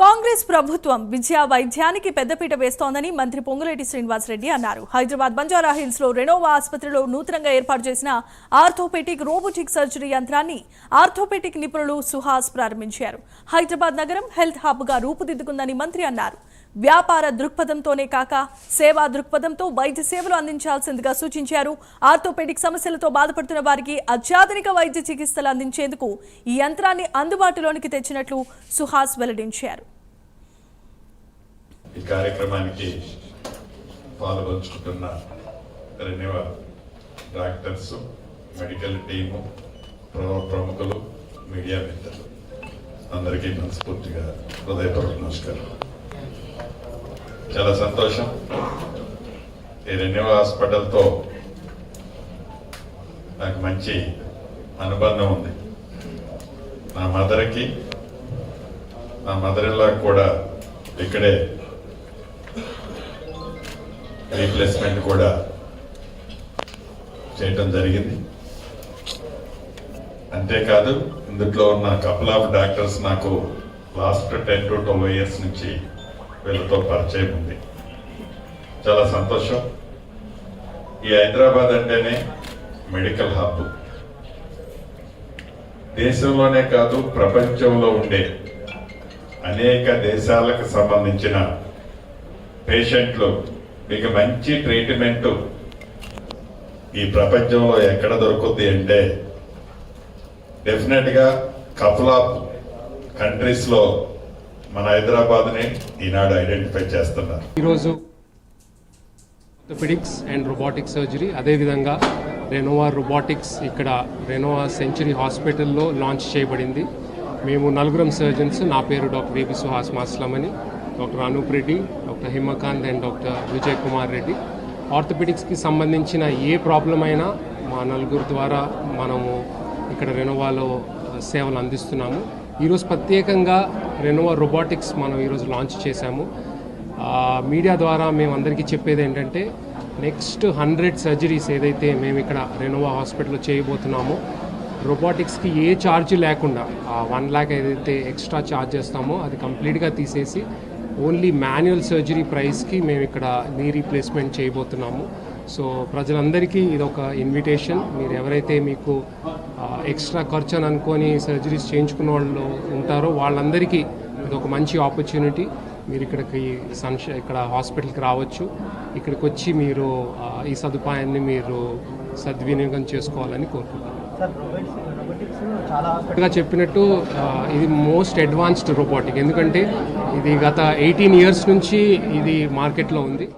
కాంగ్రెస్ ప్రభుత్వం విద్యా వైద్యానికి పెద్దపీట వేస్తోందని మంత్రి పొంగులేటి శ్రీనివాసరెడ్డి అన్నారు. హైదరాబాద్ బంజారా హిల్స్లో రెనోవా ఆసుపత్రిలో నూతనంగా ఏర్పాటు చేసిన ఆర్థోపెటిక్ రోబోటిక్ సర్జరీ యంత్రాన్ని ఆర్థోపెటిక్ నిపుణులు సుహాస్ ప్రారంభించారు. హైదరాబాద్ నగరం హెల్త్ హబ్గా రూపుదిద్దుకుందని మంత్రి అన్నారు. వ్యాపార దృక్పథంతోనే కాక సేవా దృక్పథంతో వైద్య సేవలు అందించాల్సిందిగా సూచించారు. ఆర్థోపెడిక్ సమస్యలతో బాధపడుతున్న వారికి అత్యాధునిక వైద్య చికిత్సలు అందించేందుకు ఈ యంత్రాన్ని అందుబాటులోనికి తెచ్చినట్లు సుహాస్ వెల్లడించారు. ఈ కార్యక్రమానికి పాల్గొంచుకుంటున్న రెన్యువ డాక్టర్స్ మెడికల్ టీము ప్రముఖులు మీడియా మిత్రులు. అందరికీ మనస్ఫూర్తిగా హృదయపూర్వక నమస్కారం. చాలా సంతోషం. ఈ రెన్యువ హాస్పిటల్తో నాకు మంచి అనుబంధం ఉంది. నా మదర్కి నా మదర్ ఇలా కూడా ఇక్కడే రీప్లేస్మెంట్ కూడా చేయటం జరిగింది. అంతేకాదు ఇందులో ఉన్న కపుల్ ఆఫ్ డాక్టర్స్ నాకు last ten to twelve years నుంచి వీళ్ళతో పరిచయం ఉంది. చాలా సంతోషం. ఈ హైదరాబాద్ అంటేనే మెడికల్ హబ్. దేశంలోనే కాదు ప్రపంచంలో ఉండే అనేక దేశాలకు సంబంధించిన పేషెంట్లు మీకు మంచి ట్రీట్మెంట్ ఈ ప్రపంచంలో ఎక్కడ దొరుకుద్ది అంటే డెఫినెట్గా కపుల్ ఆఫ్ మన హైదరాబాద్ ఈనాడు ఐడెంటిఫై చేస్తున్నారు. ఈరోజు ఆర్థోపెడిక్స్ అండ్ రోబోటిక్ సర్జరీ అదేవిధంగా రెనోవా రోబోటిక్స్ ఇక్కడ రెనోవా సెంచరీ హాస్పిటల్లో లాంచ్ చేయబడింది. మేము నలుగురం సర్జన్స్ నా పేరు doctor AB Suhas మాస్లమని doctor Anoop Reddy doctor Himakanth and doctor Vijay Kumar Reddy ఆర్థోపెడిక్స్కి సంబంధించిన ఏ ప్రాబ్లం అయినా మా నలుగురు ద్వారా మనము ఇక్కడ రెనోవాలో సేవలు అందిస్తున్నాము. ఈరోజు ప్రత్యేకంగా రెనోవా రోబోటిక్స్ మనం ఈరోజు లాంచ్ చేశాము. మీడియా ద్వారా మేము అందరికీ చెప్పేది ఏంటంటే నెక్స్ట్ హండ్రెడ్ సర్జరీస్ ఏదైతే మేము ఇక్కడ రెనోవా హాస్పిటల్లో చేయబోతున్నామో రోబోటిక్స్కి ఏ ఛార్జ్ లేకుండా ఆ వన్ ల్యాక్ ఏదైతే ఎక్స్ట్రా ఛార్జ్ చేస్తామో అది కంప్లీట్గా తీసేసి ఓన్లీ మాన్యువల్ సర్జరీ ప్రైస్కి మేము ఇక్కడ నీ రీప్లేస్మెంట్ చేయబోతున్నాము. సో ప్రజలందరికీ ఇది ఒక ఇన్విటేషన్ మీరు ఎవరైతే మీకు ఎక్స్ట్రా ఖర్చు అని అనుకొని సర్జరీస్ చేయించుకున్న వాళ్ళు ఉంటారో వాళ్ళందరికీ ఇది ఒక మంచి ఆపర్చునిటీ మీరు ఇక్కడికి సన్ష ఇక్కడ హాస్పిటల్కి రావచ్చు. ఇక్కడికి వచ్చి మీరు ఈ సదుపాయాన్ని మీరు సద్వినియోగం చేసుకోవాలని కోరుకుంటున్నాను. గా చెప్పినట్టు ఇది మోస్ట్ అడ్వాన్స్డ్ రోబోటిక్ ఎందుకంటే ఇది గత ఎయిటీన్ ఇయర్స్ నుంచి ఇది మార్కెట్లో ఉంది.